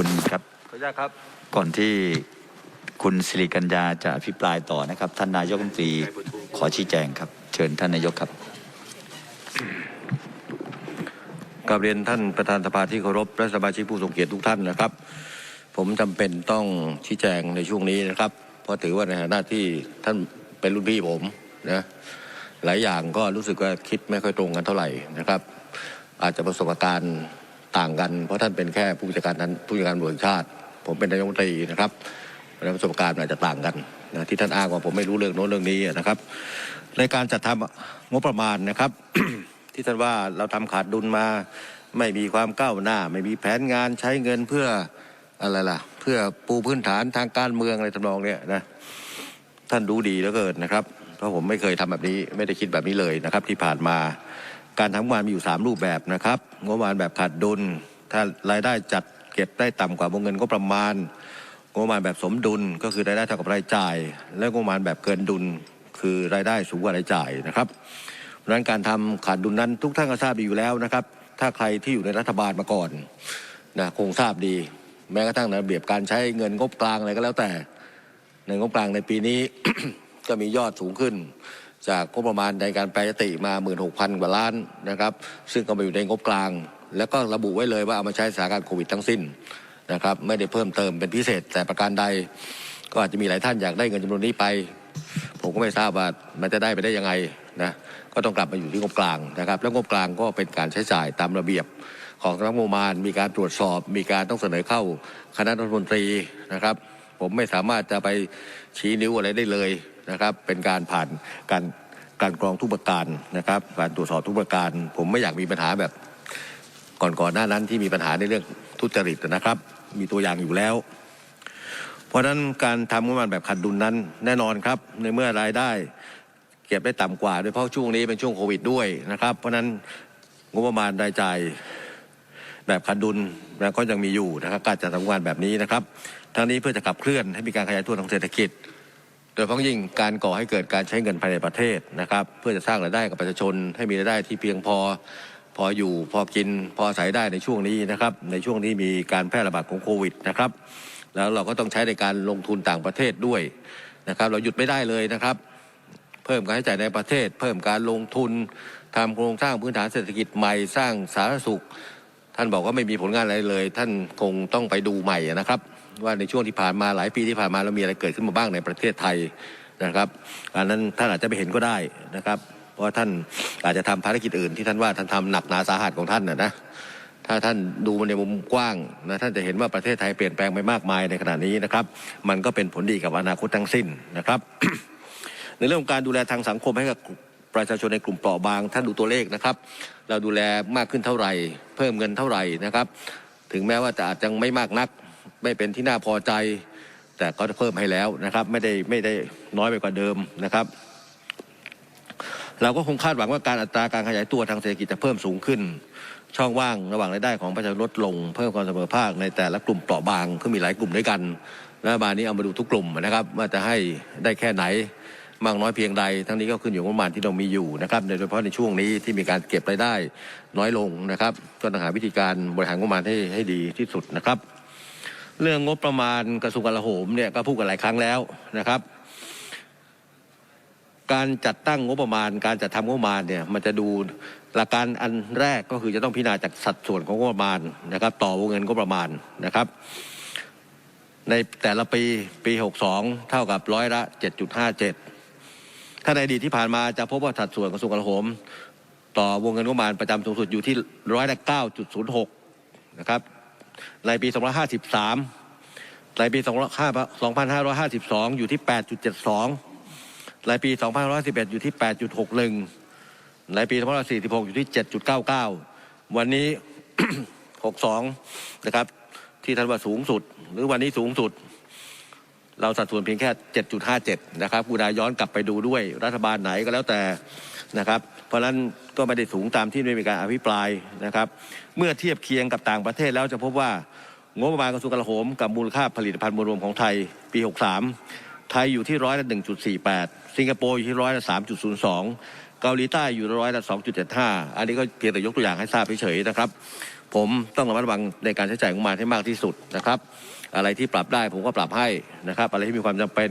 คุณครับขออนุญาตครับ ก่อนที่คุณสิริกัญญาจะอภิปรายต่อนะครับ ท่านนายกรัฐมนตรีขอชี้แจงครับ เชิญท่านนายกครับกราบเรียนท่านประธานสภาที่เคารพและสมาชิกผู้ทรงเกียรติทุกท่านนะครับ ผมจำเป็นต้องชี้แจงในช่วงนี้นะครับ เพราะถือว่าในฐานะที่ท่านเป็นรุ่นพี่ผมนะหลายอย่างก็รู้สึกว่าคิดไม่ค่อยตรงกันเท่าไหร่นะครับ อาจจะประสบการณ์ ต่างกัน เพราะท่านเป็นแค่ผู้จัดการนั้นผู้จัดการตำรวจแห่งชาติ ผมเป็นนายกรัฐมนตรีนะครับประสบการณ์อาจจะต่างกันนะที่ท่านอ้างว่าผมไม่รู้เรื่องโน้นเรื่องนี้นะครับ ในการจัดทำงบประมาณนะครับ ที่ท่านว่าเราทำขาดดุลมาไม่มีความก้าวหน้า ไม่มีแผนงานใช้เงินเพื่ออะไรล่ะ เพื่อปูพื้นฐานทางการเมืองอะไรทำนองเนี้ยนะท่านรู้ดีเหลือเกินนะครับ เพราะผมไม่เคยทำแบบนี้ไม่ได้คิดแบบนี้เลยนะครับ ที่ผ่านมา การทำงานมีอยู่ 3 รูปแบบนะครับงบประมาณแบบขาดดุล ถ้ารายได้จัดเก็บได้ต่ำกว่าวงเงินก็ประมาณงบประมาณแบบสมดุลก็คือรายได้เท่ากับรายจ่าย และงบประมาณแบบเกินดุลคือรายได้สูงกว่ารายจ่ายนะครับเพราะนั้นการทำขาดดุลนั้นทุกท่านก็ทราบดีอยู่แล้วนะครับ ถ้าใครที่อยู่ในรัฐบาลมาก่อนนะคงทราบดี แม้กระทั่งในระเบียบการใช้เงินงบกลางอะไรก็แล้วแต่ในงบกลางในปีนี้ ก็มียอดสูงขึ้น จากงบประมาณในการแปรยติมา 16,000 กว่าล้านนะครับ ซึ่งก็มาอยู่ในงบกลาง แล้วก็ระบุไว้เลยว่าเอามาใช้สถานการณ์โควิดทั้งสิ้นนะครับ ไม่ได้เพิ่มเติมเป็นพิเศษ แต่ประการใดก็อาจจะมีหลายท่านอยากได้เงินจำนวนนี้ไป ผมก็ไม่ทราบว่ามันจะได้ไปได้ยังไงนะก็ต้องกลับมาอยู่ที่งบกลางนะครับ แล้วงบกลางก็เป็นการใช้จ่ายตามระเบียบของสำนักงบประมาณ มีการตรวจสอบ มีการต้องเสนอเข้าคณะรัฐมนตรีนะครับ ผมไม่สามารถจะไปชี้นิ้วอะไรได้เลย นะครับ เป็นการผ่านการการกรองทุกประการนะครับการตรวจสอบทุกประการ ผมไม่อยากมีปัญหาแบบก่อนก่อนๆหน้านั้นที่มีปัญหาในเรื่องทุจริตนะครับ มีตัวอย่างอยู่แล้ว เพราะฉะนั้นการทำงบประมาณแบบขาดดุลนั้นแน่นอนครับ ในเมื่อรายได้ เก็บได้ต่ำกว่าโดยเฉพาะช่วงนี้เป็นช่วงโควิดด้วยนะครับ เพราะฉะนั้นงบประมาณรายจ่ายแบบขาดดุลก็ยังมีอยู่นะครับการจัดทำงานแบบนี้นะครับ ทั้งนี้เพื่อจะขับเคลื่อนให้มีการขยายตัวทางเศรษฐกิจ ดยเฉพาะยิ่งการก่อให้เกิดการใช้เงินภายในประเทศนะครับ เพื่อจะสร้างรายได้กับประชาชน ให้มีรายได้ที่เพียงพอ พออยู่พอกิน พออาศัยได้ในช่วงนี้นะครับ ในช่วงนี้มีการแพร่ระบาดของโควิดนะครับ แล้วเราก็ต้องใช้ในการลงทุนต่างประเทศด้วยนะครับ เราหยุดไม่ได้เลยนะครับ เพิ่มการใช้จ่ายในประเทศ เพิ่มการลงทุนทำโครงสร้างพื้นฐานเศรษฐกิจใหม่สร้างสาธารณสุข ท่านบอกว่าไม่มีผลงานอะไรเลย ท่านคงต้องไปดูใหม่นะครับ ว่าในช่วงที่ผ่านมาหลายปีที่ผ่านมาเรามีอะไรเกิดขึ้นมาบ้างในประเทศไทยนะครับอันนั้นท่านอาจจะไปเห็นก็ได้นะครับเพราะว่าท่านอาจจะทำภารกิจอื่นที่ท่านว่าท่านทำหนักหนาสาหัสของท่านนะนะถ้าท่านดูมันในมุมกว้างนะท่านจะเห็นว่าประเทศไทยเปลี่ยนแปลงไปมากมายในขณะนี้นะครับ มันก็เป็นผลดีกับอนาคตทั้งสิ้นนะครับ ในเรื่องของการดูแลทางสังคมให้กับประชาชนในกลุ่มเปราะบาง ท่านดูตัวเลขนะครับ เราดูแลมากขึ้นเท่าไหร่ เพิ่มเงินเท่าไหร่นะครับ ถึงแม้ว่าจะอาจจะไม่มากนัก ไม่เป็นที่น่าพอใจ แต่ก็จะเพิ่มให้แล้วนะครับ ไม่ได้ไม่ได้น้อยไปกว่าเดิมนะครับ เราก็คงคาดหวังว่าการอัตราการขยายตัวทางเศรษฐกิจจะเพิ่มสูงขึ้น ช่องว่างระหว่างรายได้ของประชาชนลดลง เพิ่มความเสมอภาคในแต่ละกลุ่มเปราะบางคือมีหลายกลุ่มด้วยกันรัฐบาลนี้เอามาดูทุกกลุ่มนะครับ ว่าจะให้ได้แค่ไหนมากน้อยเพียงใด ทั้งนี้ก็ขึ้นอยู่กับงบประมาณที่เรามีอยู่นะครับโดยเฉพาะในช่วงนี้ที่มีการเก็บรายได้น้อยลงนะครับ ก็ต้องหาวิธีการบริหารงบประมาณให้ให้ดีที่สุดนะครับ เรื่องงบประมาณกระทรวงกลาโหมเนี่ยก็พูดกันหลายครั้งแล้วนะครับ การจัดตั้งงบประมาณ การจัดทำงบประมาณเนี่ยมันจะดูหลักการอันแรกก็คือจะต้องพิจารณาจากสัดส่วนของงบประมาณนะครับ ต่อวงเงินงบประมาณนะครับ ในแต่ละปีปี 62 เท่ากับร้อยละ 7.57 ถ้าในอดีตที่ผ่านมาจะพบว่าสัดส่วนกระทรวงกลาโหม ต่อวงเงินงบประมาณประจำสูงสุดอยู่ที่ร้อยละ 9.06 นะครับ ในปี 2553 ในปี 2552 อยู่ที่ 8.72 ในปี 2511 อยู่ที่ 8.61 ในปี 2546 อยู่ที่ 7.99 วันนี้ 62 นะครับ ที่ท่านว่าสูงสุด หรือวันนี้สูงสุด เราสัดส่วนเพียงแค่ 7.57 นะครับกูดาย้อนกลับไปดูด้วยรัฐบาลไหนก็แล้วแต่นะครับ เพราะฉะนั้นก็ไม่ได้สูงตามที่ได้มีการอภิปรายนะครับ เมื่อเทียบเคียงกับต่างประเทศแล้วจะพบว่างบประมาณกระทรวงกลาโหมกับมูลค่าผลิตภัณฑ์มวลรวมของไทยปี 63 ไทยอยู่ที่ร้อยละ1.48 สิงคโปร์อยู่ที่ร้อยละ3.02 เกาหลีใต้อยู่ร้อยละ2.75 อันนี้ก็เพียงแต่ยกตัวอย่างให้ทราบเฉยๆนะครับ ผมต้องระมัดระวังในการใช้จ่ายงบประมาณให้มากที่สุดนะครับ อะไรที่ปรับได้ผมก็ปรับให้นะครับ อะไรที่มีความจำเป็น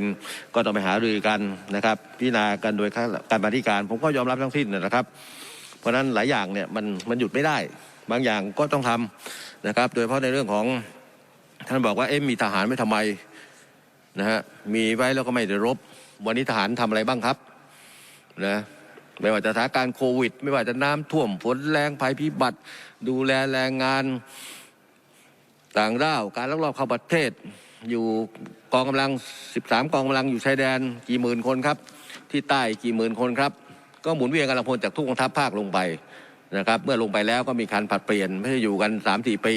ก็ต้องไปหารือกันนะครับ พิจารณากันโดยการบาธิการ ผมก็ยอมรับทั้งสิ้นนะครับ เพราะฉะนั้นหลายอย่างเนี่ยมันมันหยุดไม่ได้ บางอย่างก็ต้องทำนะครับ โดยเฉพาะในเรื่องของท่านบอกว่าเอ๊ะมีทหารไม่ทำไมนะฮะมีไว้แล้วก็ไม่ได้รบ วันนี้ทหารทำอะไรบ้างครับนะ ไม่ว่าจะสถานการณ์โควิด ไม่ว่าจะน้ำท่วมฝนแรงภัยพิบัติ ดูแลแรงงานต่างด้าวการลักลอบเข้าประเทศ อยู่กองกำลัง 13 กองกำลังอยู่ชายแดนกี่หมื่นคนครับ ที่ใต้กี่หมื่นคนครับ ก็หมุนเวียนกำลังพลจากทุกกองทัพภาคลงไปนะครับ เมื่อลงไปแล้วก็มีการผัดเปลี่ยนไม่ใช่อยู่กัน3าสี่ปี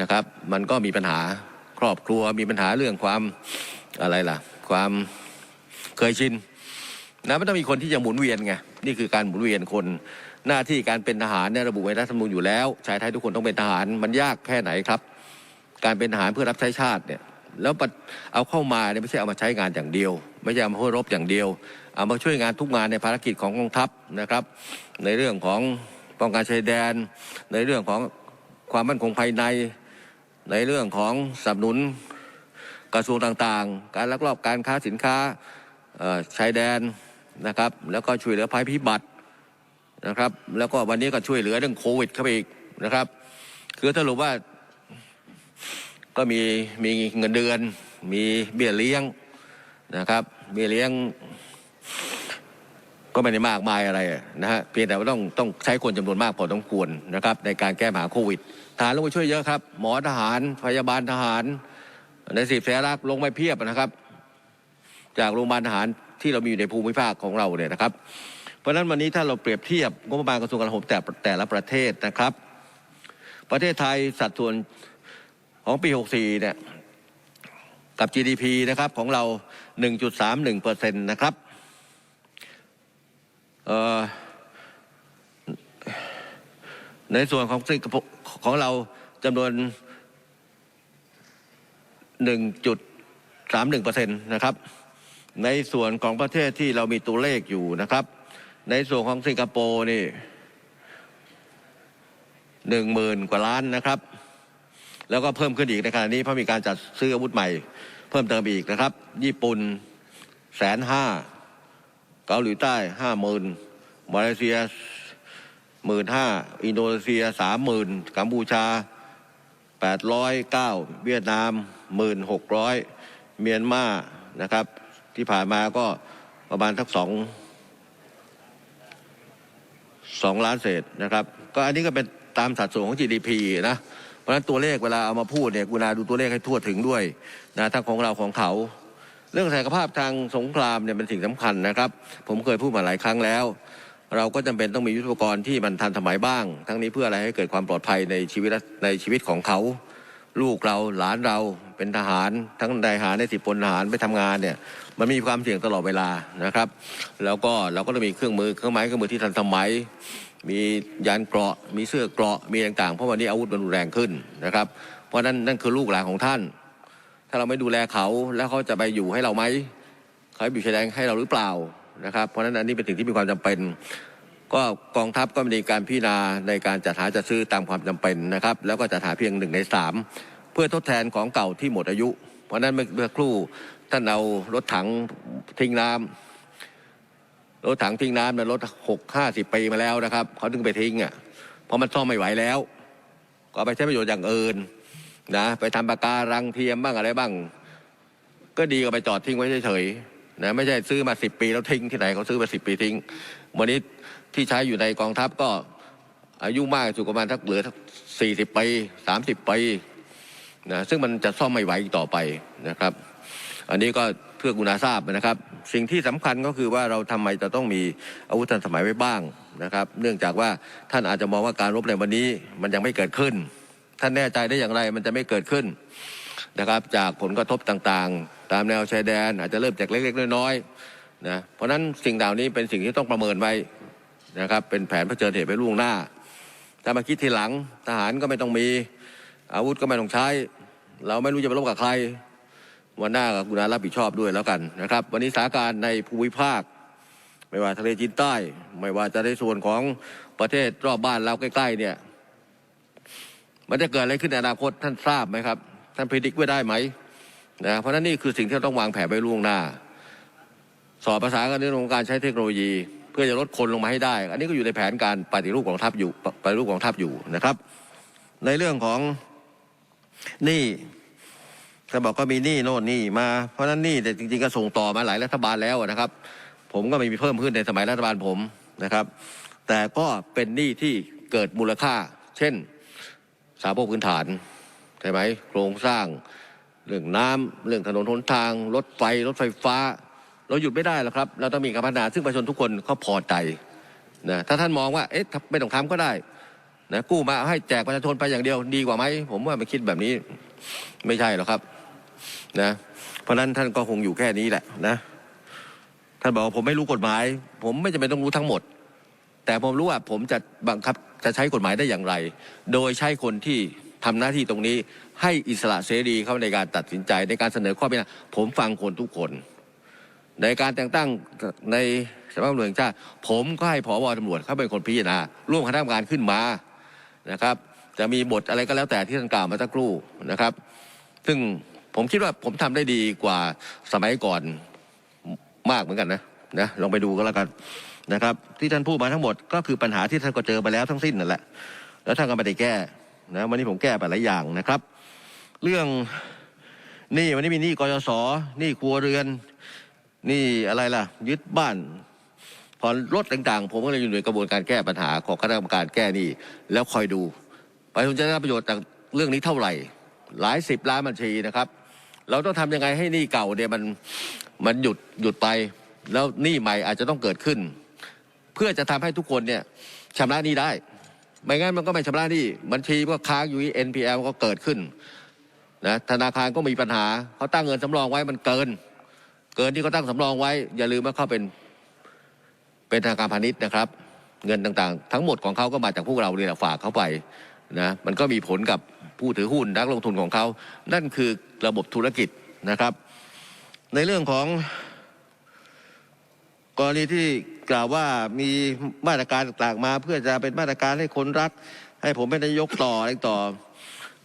นะครับ มันก็มีปัญหาครอบครัวมีปัญหาเรื่องความอะไรล่ะ ความเคยชิน นะมันต้องมีคนที่จะหมุนเวียนไงนี่คือการหมุนเวียนคนหน้าที่การเป็นทหารเนี่ยระบุไว้รัฐธรรมนูญอยู่แล้วชายไทยทุกคนต้องเป็นทหารมันยากแค่ไหนครับ การเป็นทหารเพื่อรับใช้ชาติเนี่ยแล้วเอาเข้ามาเนี่ยไม่ใช่เอามาใช้งานอย่างเดียว ไม่ใช่เอามาเพื่อรบอย่างเดียว เอามาช่วยงานทุกงานในภารกิจของกองทัพนะครับ ในเรื่องของป้องกันชายแดน ในเรื่องของความมั่นคงภายใน ในเรื่องของสนับสนุนกระทรวงต่างๆ การลักลอบการค้าสินค้าชายแดน นะครับ แล้วก็ช่วยเหลือภัยพิบัตินะครับ แล้วก็วันนี้ก็ช่วยเหลือเรื่องโควิดเข้าไปอีกนะครับ คือสรุปว่าก็มีมีเงินเดือน มีเบี้ยเลี้ยงนะครับ เบี้ยเลี้ยง ก็ไม่ได้มากมายอะไรนะฮะเพียงแต่ว่าต้องต้องใช้คนจำนวนมากพอสมควรนะครับ ในการแก้ปัญหาโควิดทหารลงไปช่วยเยอะครับ หมอทหารพยาบาลทหารในสิบแสนรักลงไปเพียบนะครับ จากโรงพยาบาลทหาร ที่เรามีอยู่ในภูมิภาคของเราเนี่ยนะครับ เพราะฉะนั้นวันนี้ถ้าเราเปรียบเทียบงบประมาณกระทรวงกลาโหมแต่แต่ละประเทศนะครับ ประเทศไทยสัดส่วนของปี 64 เนี่ยกับ GDP นะครับของเรา 1.31เปอร์เซ็นต์นะครับในส่วนของสิงคโปร์ของเราจำนวน 1.31เปอร์เซ็นต์นะครับ ในส่วนของประเทศที่เรามีตัวเลขอยู่นะครับ ในส่วนของสิงคโปร์นี่หนึ่งหมื่นกว่าล้านนะครับ แล้วก็เพิ่มขึ้นอีกในขณะนี้เพราะมีการจัดซื้ออาวุธใหม่ เพิ่มเติมอีกนะครับ ญี่ปุ่นแสนห้าเกาหลีใต้ห้าหมื่นมาเลเซียหมื่นห้าอินโดนีเซียสามหมื่นกัมพูชาแปดร้อยเก้าเวียดนามหมื่นหกร้อยเมียนมานะครับ ที่ผ่านมาก็ประมาณทักสองสองล้านเศษนะครับ ก็อันนี้ก็เป็นตามสัดส่วนของ GDP นะเพราะฉะนั้นตัวเลขเวลาเอามาพูดเนี่ยกุณาดูตัวเลขให้ทั่วถึงด้วยนะทั้งของเราของเขา เรื่องศักยภาพทางสงครามเนี่ยเป็นสิ่งสำคัญนะครับ ผมเคยพูดมาหลายครั้งแล้ว เราก็จำเป็นต้องมียุทธปกรณ์ที่มันทันสมัยบ้าง ทั้งนี้เพื่ออะไรให้เกิดความปลอดภัยในชีวิตในชีวิตของเขา ลูกเราหลานเรา เป็นทหารทั้งนายทหารในสิบพลทหารไปทำงานเนี่ยมันมีความเสี่ยงตลอดเวลานะครับ แล้วก็เราก็ต้องมีเครื่องมือเครื่องไม้เครื่องมือที่ทันสมัย มียานเกราะ มีเสื้อเกราะมีต่างๆ เพราะวันนี้อาวุธมันรุนแรงขึ้นนะครับ เพราะนั้นนั่นคือลูกหลานของท่าน ถ้าเราไม่ดูแลเขาแล้วเขาจะไปอยู่ให้เราไหมเขาอยู่ชายแดนให้เราหรือเปล่านะครับ เพราะนั้นอันนี้เป็นสิ่งที่มีความจำเป็นก็กองทัพก็มีการพิจารณาในการจัดหาจัดซื้อตามความจำเป็นนะครับ แล้วก็จัดหาเพียงหนึ่งในสาม เพื่อทดแทนของเก่าที่หมดอายุ เพราะนั้นเมื่อครู่ท่านเอารถถังทิ้งน้ำรถถังทิ้งน้ำเนี่ยรถหกห้าสิบปีมาแล้วนะครับเขาถึงไปทิ้งอะเพราะมันซ่อมไม่ไหวแล้ว ก็ไปใช้ประโยชน์อย่างอื่นนะไปทำปากการังเทียมบ้างอะไรบ้าง ก็ดีกว่าไปจอดทิ้งไว้เฉยๆนะไม่ใช่ซื้อมาสิบปีแล้วทิ้งที่ไหนเขาซื้อมาสิบปีทิ้ง วันนี้ที่ใช้อยู่ในกองทัพก็อายุมากสุดประมาณทักเหลือสี่สิบปีสามสิบปี นะซึ่งมันจะซ่อมไม่ไหวอีกต่อไปนะครับ อันนี้ก็เพื่อกุณาทราบนะครับ สิ่งที่สำคัญก็คือว่าเราทำไมจะต้องมีอาวุธทันสมัยไว้บ้างนะครับ เนื่องจากว่าท่านอาจจะมองว่าการรบในวันนี้มันยังไม่เกิดขึ้น ท่านแน่ใจได้อย่างไรมันจะไม่เกิดขึ้นนะครับ จากผลกระทบต่างๆ ตามแนวชายแดน อาจจะเริ่มจากเล็กๆน้อยๆนะเพราะฉะนั้นสิ่งเหล่านี้เป็นสิ่งที่ต้องประเมินไว้นะครับ เป็นแผนเผชิญเหตุไว้ล่วงหน้าถ้ามาคิดทีหลังทหารก็ไม่ต้องมี อาวุธก็ไม่ต้องใช้ เราไม่รู้จะไปรบกับใคร วันหน้ากับคุณารับผิดชอบด้วยแล้วกันนะครับ วันนี้สถานการณ์ในภูมิภาค ไม่ว่าทะเลจีนใต้ ไม่ว่าจะในส่วนของประเทศรอบบ้านเราใกล้ๆเนี่ยมันจะเกิดอะไรขึ้นในอนาคตท่านทราบไหมครับ ท่านพิจิตรไว้ได้ไหมนะเพราะนั้นนี่คือสิ่งที่เราต้องวางแผนไว้ล่วงหน้า สอบภาษานกันในเรื่องของการใช้เทคโนโลยี เพื่อจะลดคนลงมาให้ได้ อันนี้ก็อยู่ในแผนการปฏิรูปกองทัพอยู่ปฏิรูปกองทัพอยู่นะครับ ในเรื่องของ หนี้จะบอกก็มีหนี้โน่นหนี้มาเพราะนั้นหนี้แต่จริงๆก็ส่งต่อมาหลายรัฐบาลแล้วนะครับ ผมก็ไม่มีเพิ่มขึ้นในสมัยรัฐบาลผมนะครับ แต่ก็เป็นหนี้ที่เกิดมูลค่า เช่นสาโภคพื้นฐานใช่ไหมโครงสร้าง เรื่องน้ำเรื่องถนนหนทาง รถไฟรถไฟฟ้า เราหยุดไม่ได้หรอกครับ เราต้องมีการพัฒนาซึ่งประชาชนทุกคนเขาพอใจนะถ้าท่านมองว่าเอ๊ะไม่ต้องทำก็ได้ นะกู้มาให้แจกประชาชนไปอย่างเดียวดีกว่าไหมผมว่าไม่คิดแบบนี้ไม่ใช่หรอกครับนะเพราะนั้นท่านก็คงอยู่แค่นี้แหละนะท่านบอกว่าผมไม่รู้กฎหมาย ผมไม่จำเป็นต้องรู้ทั้งหมด แต่ผมรู้ว่าผมจะบังคับจะใช้กฎหมายได้อย่างไร โดยใช้คนที่ทำหน้าที่ตรงนี้ให้อิสระเสรีเข้าในการตัดสินใจในการเสนอข้อพิจารณาผมฟังคนทุกคน ในการแต่งตั้งในสำนักงานตำรวจแห่งชาติผมก็ให้ผบตำรวจเขาเป็นคนพิจารณาร่วมคณะกรรมการขึ้นมา นะครับจะมีบทอะไรก็แล้วแต่ที่ท่านกล่าวมาสักครู่นะครับ ซึ่งผมคิดว่าผมทำได้ดีกว่าสมัยก่อนมากเหมือนกันนะนะลองไปดูก็แล้วกันนะครับ ที่ท่านพูดมาทั้งหมดก็คือปัญหาที่ท่านก็เจอไปแล้วทั้งสิ้นนั่นแหละ แล้วท่านก็ไม่ได้แก้นะวันนี้ผมแก้ไปหลายอย่างนะครับ เรื่องนี่วันนี้มีหนี้กยศหนี้ครัวเรือนหนี่อะไรล่ะ ยึดบ้าน ผ่อนรถต่างๆ ผมก็เลยอยู่ในกระบวนการแก้ปัญหาของคณะกรรมการแก้หนี้แล้วคอยดูประชาชนจะได้ประโยชน์จากเรื่องนี้เท่าไหร่ หลายสิบล้านบัญชีนะครับ เราต้องทำยังไงให้หนี้เก่าเนี่ยมันมันหยุดหยุดไป แล้วหนี้ใหม่อาจจะต้องเกิดขึ้น เพื่อจะทำให้ทุกคนเนี่ยชำระหนี้ได้ ไม่งั้นมันก็ไม่ชำระหนี้บัญชีก็ค้างอยู่ที่ NPL ก็เกิดขึ้นนะธนาคารก็มีปัญหาเขาตั้งเงินสำรองไว้มันเกิน เกินที่เขาตั้งสำรองไว้ อย่าลืมว่าเขาเป็น เป็นธนาคารพาณิชย์นะครับ เงินต่างๆ ทั้งหมดของเขาก็มาจากพวกเราเนี่ยแหละฝากเขาไปนะมันก็มีผลกับผู้ถือหุ้นนักลงทุนของเขา นั่นคือระบบธุรกิจนะครับ ในเรื่องของกรณีที่กล่าวว่ามีมาตรการต่างๆมา เพื่อจะเป็นมาตรการให้คนรัก ให้ผมเป็นนายกต่ออะไรต่อ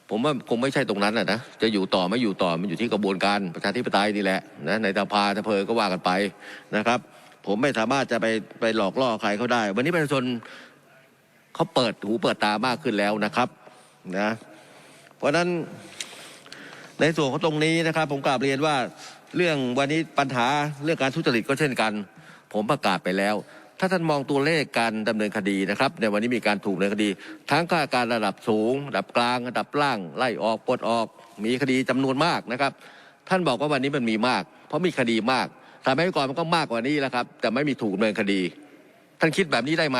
ผมว่าคงไม่ใช่ตรงนั้นนะนะจะอยู่ต่อไม่อยู่ต่อมันอยู่ที่กระบวนการประชาธิปไตยนี่แหละนะในสภาสภอก็ว่ากันไปนะครับ ผมไม่สามารถจะไปไปหลอกล่อใครเขาได้ วันนี้ประชาชนเขาเปิดหูเปิดตามากขึ้นแล้วนะครับนะเพราะฉะนั้นในส่วนของตรงนี้นะครับ ผมกราบเรียนว่าเรื่องวันนี้ปัญหาเรื่องการทุจริตก็เช่นกัน ผมประกาศไปแล้ว ถ้าท่านมองตัวเลขการดำเนินคดีนะครับ ในวันนี้มีการถูกดำเนินคดี ทั้งข้าการระดับสูง ระดับกลางระดับล่าง ไล่ออกปลดออก มีคดีจำนวนมากนะครับ ท่านบอกว่าวันนี้มันมีมาก เพราะมีคดีมาก สมัยก่อนมันก็มากกว่านี้แหละครับ แต่ไม่มีถูกเนินคดี ท่านคิดแบบนี้ได้ไหม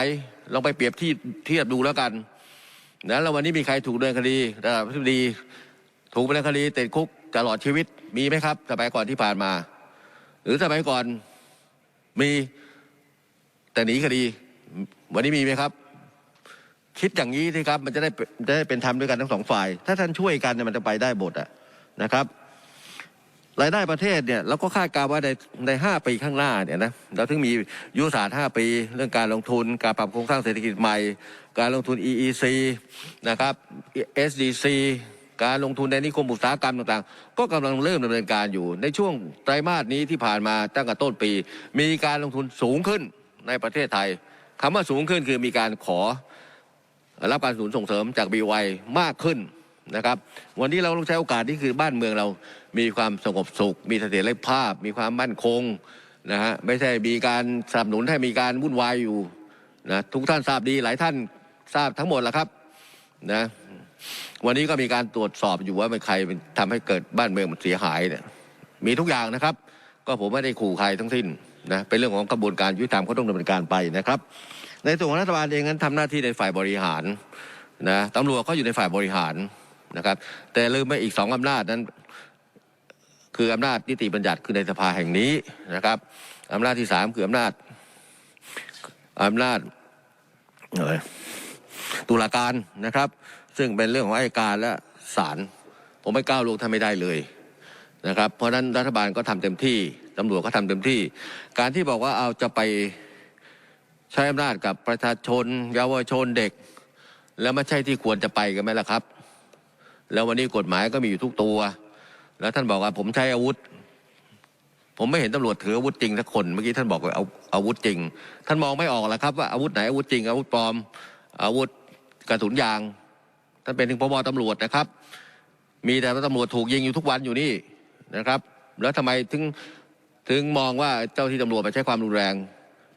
ลองไปเปรียบที่เทียบดูแล้วกันนะแล้ววันนี้มีใครถูกเนินคดีระดับคดีถูกดำเนินคดีติดคุกตลอดชีวิตมีไหมครับ สมัยก่อนที่ผ่านมา หรือสมัยก่อนมีแต่หนีคดี วันนี้มีไหมครับ คิดอย่างนี้สิครับ มันจะได้จะได้เป็นธรรมด้วยกันทั้งสองฝ่าย ถ้าท่านช่วยกันเนี่ยมันจะไปได้หมดอะนะครับ รายได้ประเทศเนี่ยเราก็คาดการณ์ว่าในในห้าปีข้างหน้าเนี่ยนะเราถึงมียุทธศาสตร์ห้าปี เรื่องการลงทุน การปรับโครงสร้างเศรษฐกิจใหม่ การลงทุน EEC นะครับ SDC การลงทุนในนิคมอุตสาหกรรมต่างๆ ก็กำลังเริ่มดำเนินการอยู่ ในช่วงไตรมาสนี้ที่ผ่านมาตั้งแต่ต้นปี มีการลงทุนสูงขึ้นในประเทศไทยคำว่าสูงขึ้นคือมีการขอรับการสนับสนุนส่งเสริมจาก BY มากขึ้นนะครับ วันนี้เราต้องใช้โอกาสนี้คือบ้านเมืองเรา มีความสงบสุข มีเสถียรภาพ มีความมั่นคงนะฮะไม่ใช่มีการสนับสนุนให้มีการวุ่นวายอยู่นะทุกท่านทราบดีหลายท่านทราบทั้งหมดแล้วครับนะวันนี้ก็มีการตรวจสอบอยู่ว่าเป็นใครเป็นทำให้เกิดบ้านเมืองมันเสียหายเนี่ยมีทุกอย่างนะครับ ก็ผมไม่ได้ขู่ใครทั้งสิ้นนะเป็นเรื่องของกระบวนการยุติธรรมเขาต้องดำเนินการไปนะครับ ในส่วนของรัฐบาลเองนั้นทำหน้าที่ในฝ่ายบริหารนะตำรวจก็อยู่ในฝ่ายบริหารนะครับ แต่ลืมไปอีกสองอำนาจนั้น คืออำนาจนิติบัญญัติคือในสภาแห่งนี้นะครับอำนาจที่สามคืออำนาจอำนาจตุลาการนะครับ ซึ่งเป็นเรื่องของอัยการและศาลผมไม่ก้าวลงท่านไม่ได้เลยนะครับ เพราะฉะนั้นรัฐบาลก็ทำเต็มที่ตำรวจก็ทำเต็มที่ การที่บอกว่าเอาจะไปใช้อำนาจกับประชาชน เยาวชนเด็ก แล้วไม่ใช่ที่ควรจะไปกันไหมล่ะครับ แล้ววันนี้กฎหมายก็มีอยู่ทุกตัว แล้วท่านบอกว่าผมใช้อาวุธ ผมไม่เห็นตำรวจถืออาวุธจริงสักคนเมื่อกี้ท่านบอกว่าเอาอาวุธจริง ท่านมองไม่ออกแล้วครับว่าอาวุธไหนอาวุธจริงอาวุธปลอม อาวุธกระสุนยางท่านเป็นถึงพบตำรวจนะครับ มีแต่ตำรวจถูกยิงอยู่ทุกวันอยู่นี่นะครับ แล้วทำไมถึงถึงมองว่าเจ้าที่ตำรวจไปใช้ความรุนแรง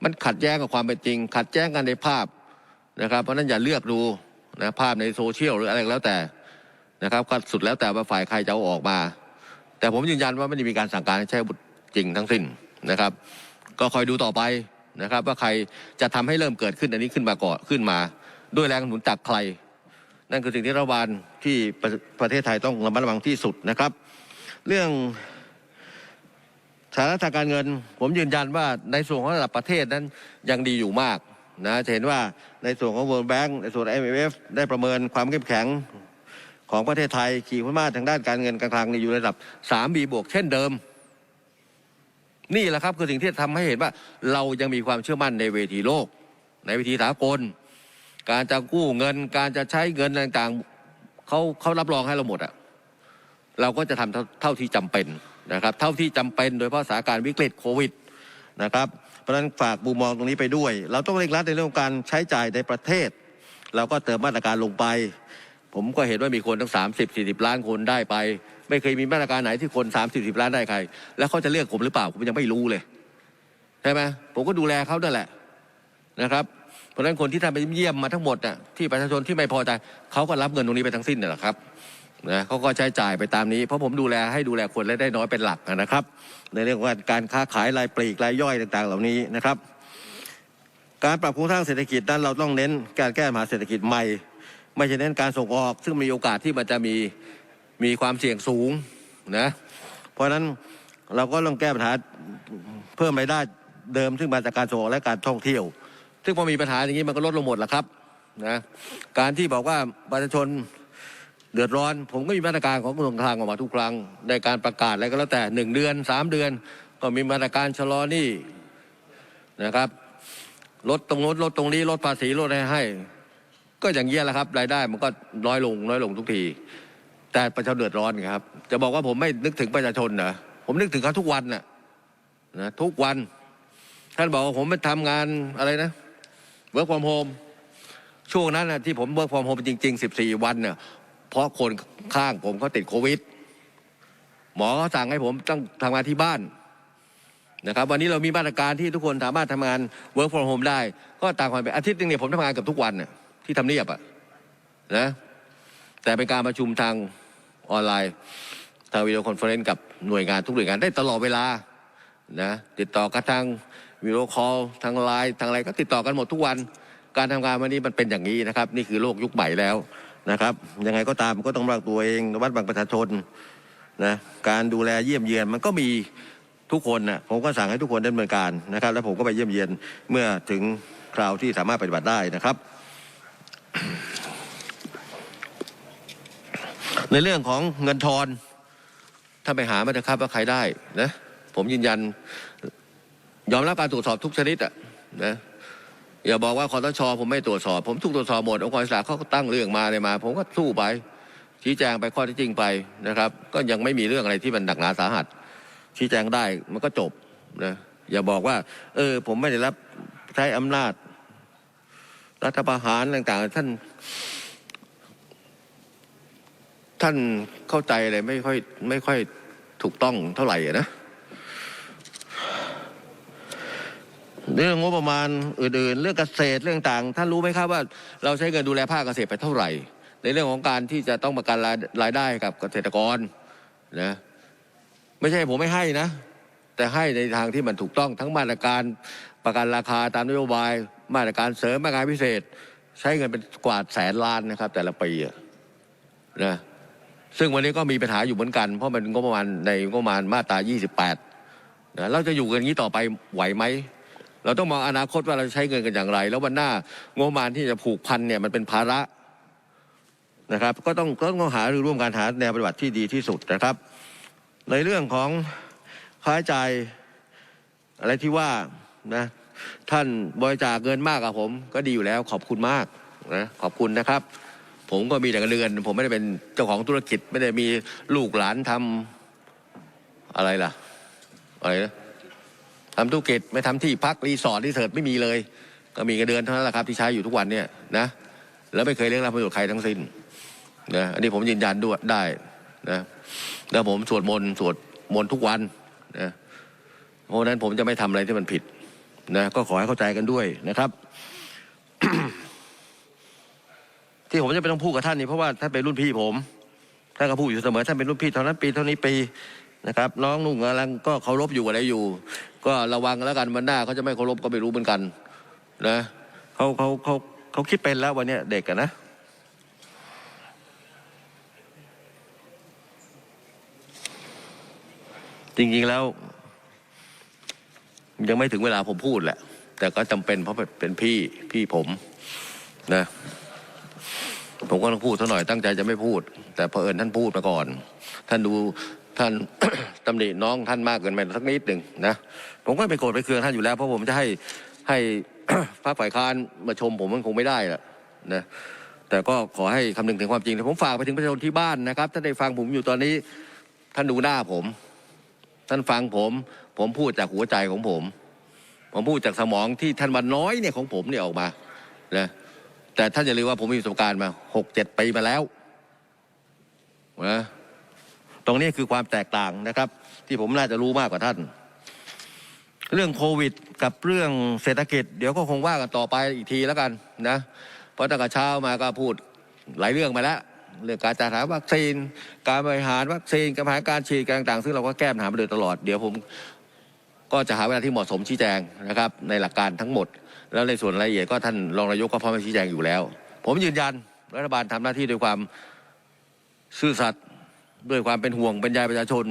มันขัดแย้งกับความเป็นจริง ขัดแย้งกันในภาพนะครับเพราะนั้นอย่าเลือกดูนะภาพในโซเชียลหรืออะไรก็แล้วแต่นะครับก็สุดแล้วแต่ว่าฝ่ายใครจะเอาออกมา แต่ผมยืนยันว่าไม่ได้มีการสั่งการให้ใช้อาวุธจริงทั้งสิ้นนะครับ ก็คอยดูต่อไปนะครับ ว่าใครจะทำให้เริ่มเกิดขึ้นอันนี้ขึ้นมาก่อขึ้นมา ด้วยแรงหนุนจากใคร นั่นคือสิ่งที่รัฐบาลที่ประประเทศไทยต้องระมัดระวังที่สุดนะครับ เรื่องสถานะทางการเงิน ผมยืนยันว่าในส่วนของระดับประเทศนั้นยังดีอยู่มากนะจะเห็นว่าในส่วนของ World Bank ในส่วน IMF ได้ประเมินความเข้มแข็ง ของประเทศไทยขีดความสามารถทางด้านการเงินการคลังนี่อยู่ในระดับ 3B บวกเช่นเดิม นี่แหละครับคือสิ่งที่ทำให้เห็นว่าเรายังมีความเชื่อมั่นในเวทีโลก ในเวทีสากล การจะกู้เงิน การจะใช้เงินต่างๆเขาเขารับรองให้เราหมดอะเราก็จะทำเท่าเท่าที่จำเป็นนะครับ เท่าที่จำเป็นโดยเฉพาะสถานการณ์วิกฤตโควิดนะครับเพราะฉะนั้นฝากมุมมองตรงนี้ไปด้วย เราต้องเร่งรัดในเรื่องการใช้จ่ายในประเทศ เราก็เติมมาตรการลงไป ผมก็เห็นว่ามีคนตั้ง30 40ล้านคนได้ไป ไม่เคยมีมาตรการไหนที่คน30 40ล้านได้ใคร แล้วเขาจะเลือกผมหรือเปล่าผมยังไม่รู้เลยใช่ไหมผมก็ดูแลเขานั่นแหละนะครับเพราะฉะนั้นคนที่ท่านไปเยี่ยมมาทั้งหมดน่ะที่ประชาชนที่ไม่พอใจเขาก็รับเงินตรงนี้ไปทั้งสิ้นนี่แหละครับนะเขาก็ใช้จ่ายไปตามนี้ เพราะผมดูแลให้ดูแลคนและได้น้อยเป็นหลักนะครับ ในเรื่องของการค้าขายรายปลีกรายย่อยต่าง ๆ เหล่านี้นะครับ การปรับโครงสร้างเศรษฐกิจนั้นเราต้องเน้นการแก้ปัญหาเศรษฐกิจใหม่ ไม่ใช่เน้นการส่งออกซึ่งมีโอกาสที่มันจะมีมีความเสี่ยงสูงนะเพราะฉะนั้นเราก็ต้องแก้ปัญหาเพิ่มรายได้เดิมซึ่งมาจากการส่งออกและการท่องเที่ยว ซึ่งพอมีปัญหาอย่างนี้มันก็ลดลงหมดแหละครับนะการที่บอกว่าประชาชนเดือดร้อน ผมก็มีมาตรการของกระทรวงคลังออกมาทุกครั้งในการประกาศอะไรก็แล้วแต่หนึ่งเดือนสามเดือน ก็มีมาตรการชะลอหนี้นะครับลดตรงโน้ลดตรงนี้ลดภาษีลดอะไรให้ ก็อย่างเงี้ยแหละครับรายได้มันก็น้อยลงน้อยลงทุกที แต่ประชาชนเดือดร้อนครับ จะบอกว่าผมไม่นึกถึงประชาชนนะผมนึกถึงเขาทุกวันน่ะนะทุกวัน ท่านบอกว่าผมไปทำงานอะไรนะเวิร์กฟอร์มโฮมช่วงนั้นนะที่ผมเวิร์กฟอร์มโฮมจริง ๆ 14 วันเนี่ยเพราะคนข้างผมเขาติดโควิด หมอเขาสั่งให้ผมต้องทำงานที่บ้านนะครับ วันนี้เรามีมาตรการที่ทุกคนสามารถทำงาน work from home ได้ ก็ต่างความเป็นอาทิตย์หนึงเนี่ยผมทำงานกับทุกวันน่ะ ที่ทำเนียบอะนะแต่เป็นการประชุมทางออนไลน์ทางวิดีโอคอนเฟอเรนซ์กับหน่วยงานทุกหน่วยงานได้ตลอดเวลานะติดต่อกันทางวิดีโอคอลทางไลน์ทางอะไรก็ติดต่อกันหมดทุกวัน การทำงานวันนี้มันเป็นอย่างนี้นะครับ นี่คือโลกยุคใหม่แล้วนะครับยังไงก็ตามก็ต้องระวังตัวเองระมัดระวังประชาชนนะการดูแลเยี่ยมเยียนมันก็มีทุกคนนะผมก็สั่งให้ทุกคนดำเนินการนะครับ แล้วผมก็ไปเยี่ยมเยียนเมื่อถึงคราวที่สามารถปฏิบัติได้นะครับ ในเรื่องของเงินทอนถ้าไปหามาเถอะครับว่าใครได้นะผมยืนยัน ยอมรับการตรวจสอบทุกชนิดอะนะอย่าบอกว่าคอตชผมไม่ตรวจสอบ ผมถูกตรวจสอบหมดองค์กรอิสระเขาก็ตั้งเรื่องมาเลยมา ผมก็สู้ไปชี้แจงไปข้อที่จริงไปนะครับ ก็ยังไม่มีเรื่องอะไรที่มันหนักหนาสาหัส ชี้แจงได้มันก็จบนะอย่าบอกว่า เออ ผมไม่ได้รับใช้อำนาจ รัฐประหารต่างๆ ท่าน ท่านเข้าใจอะไรไม่ค่อยไม่ค่อยถูกต้องเท่าไหร่นะเรื่องงบประมาณอื่นๆ เรื่องเกษตรเรื่องต่างท่านรู้ไหมครับว่าเราใช้เงินดูแลภาคเกษตรไปเท่าไหร่ ในเรื่องของการที่จะต้องประกันรายรายได้กับเกษตรกรนะไม่ใช่ผมไม่ให้นะ แต่ให้ในทางที่มันถูกต้องทั้งมาตรการประกันราคาตามนโยบาย มาตรการเสริมมาตรการพิเศษ ใช้เงินเป็นกว่าแสนล้านนะครับ แต่ละปีนะ ซึ่งวันนี้ก็มีปัญหาอยู่เหมือนกันเพราะมันงบประมาณในงบประมาณมาตรา28นะเราจะอยู่กันอย่างนี้ต่อไปไหวไหมเราต้องมองอนาคตว่าเราจะใช้เงินกันอย่างไร แล้ววันหน้างบประมาณที่จะผูกพันเนี่ยมันเป็นภาระนะครับก็ต้องก็ต้องหารือร่วมการหาแนวปฏิบัติที่ดีที่สุดนะครับ ในเรื่องของค่าใช้จ่ายอะไรที่ว่านะท่านบริจาคเงินมากกับผม ก็ดีอยู่แล้วขอบคุณมากนะขอบคุณนะครับ ผมก็มีแต่เงินเดือน ผมไม่ได้เป็นเจ้าของธุรกิจ ไม่ได้มีลูกหลานทำอะไรล่ะอะไรนะทำธุรกิจไม่ทำที่พักรีสอร์ทรีเสิร์ตไม่มีเลย ก็มีเงินเดือนเท่านั้นแหละครับที่ใช้อยู่ทุกวันเนี่ยนะแล้วไม่เคยเรียกรับประโยชน์ใครทั้งสิ้นนะอันนี้ผมยืนยันด้วยได้นะแล้วผมสวดมนต์สวดมนต์ทุกวันนะเพราะฉะนั้นผมจะไม่ทำอะไรที่มันผิดนะก็ขอให้เข้าใจกันด้วยนะครับ ที่ผมจะไปต้องพูดกับท่านนี่เพราะว่าท่านเป็นรุ่นพี่ผมท่านก็พูดอยู่เสมอท่านเป็นรุ่นพี่เท่านั้นปีเท่านี้ปีนะครับ น้องนุ่งกำลังก็เคารพอยู่อะไรอยู่ ก็ระวังแล้วกันวันหน้าเขาจะไม่เคารพก็ไม่รู้เหมือนกันนะเขาเขาเขาเขาคิดเป็นแล้ววันนี้ยเด็กอะนะจริงๆแล้ว ยังไม่ถึงเวลาผมพูดแหละ แต่ก็จำเป็นเพราะเป็นพี่พี่ผมนะ ผมก็ต้องพูดซะหน่อยตั้งใจจะไม่พูด แต่เผอิญท่านพูดมาก่อน ท่านดูท่านตำหนิน้องท่านมากเกินไปสักนิดหนึ่งนะผมก็ไม่โกรธไปเคืองท่านอยู่แล้วเพราะผมจะให้ให้พรรคฝ่ายค้านมาชมผมมันคงไม่ได้ละนะแต่ก็ขอให้คำนึงถึงความจริงแต่ผมฝากไปถึงประชาชนที่บ้านนะครับถ้านได้ฟังผมอยู่ตอนนี้ท่านดูหน้าผม ท่านฟังผม ผมพูดจากหัวใจของผม ผมพูดจากสมองที่ท่านวันน้อยเนี่ยของผมเนี่ยออกมานะ แต่ท่านอย่าลืมว่าผมมีประสบการณ์มาหกเจ็ดปีมาแล้วนะตรงนี้คือความแตกต่างนะครับ ที่ผมน่าจะรู้มากกว่าท่าน เรื่องโควิด กับเรื่องเศรษฐกิจ เดี๋ยวก็คงว่ากันต่อไปอีกทีแล้วกันนะเพราะตั้งแต่เช้ามาก็พูดหลายเรื่องมาแล้วเรื่องการจัดหาวัคซีน การบริหารวัคซีนการบริหาการฉีดการต่างๆ ซึ่งเราก็แก้ปัญหามาโดยตลอด เดี๋ยวผมก็จะหาเวลาที่เหมาะสมชี้แจงนะครับ ในหลักการทั้งหมด แล้วในส่วนรายละเอียดก็ท่านรองนายกก็พร้อมจะชี้แจงอยู่แล้ว ผมยืนยันรัฐบาลทำหน้าที่ด้วยความซื่อสัตย์ด้วยความเป็นห่วงเป็นใยประชาชน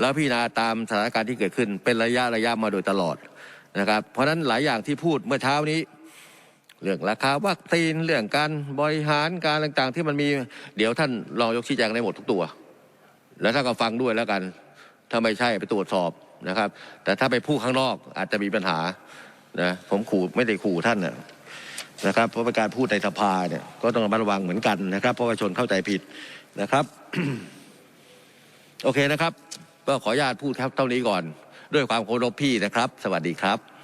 แล้วพิจารณาตามสถานการณ์ที่เกิดขึ้นเป็นระยะระยะมาโดยตลอดนะครับ เพราะฉะนั้นหลายอย่างที่พูดเมื่อเช้านี้ เรื่องราคาวัคซีนเรื่องการบริหารการต่างๆ ที่มันมีเดี๋ยวท่านรองยกชี้แจงได้หมดทุกตัว แล้วถ้านก็ฟังด้วยแล้วกัน ถ้าไม่ใช่ไปตรวจสอบนะครับ แต่ถ้าไปพูดข้างนอกอาจจะมีปัญหา นะผมขู่ไม่ได้ขู่ท่านนะครับเพราะเป็นการพูดในสภาเนี่ยก็ต้องระมัดระวังเหมือนกันนะครับ เพราะประชาชนเข้าใจผิดนะครับ โอเคนะครับ ก็ขออนุญาตพูดครับเท่านี้ก่อน ด้วยความเคารพพี่นะครับ สวัสดีครับ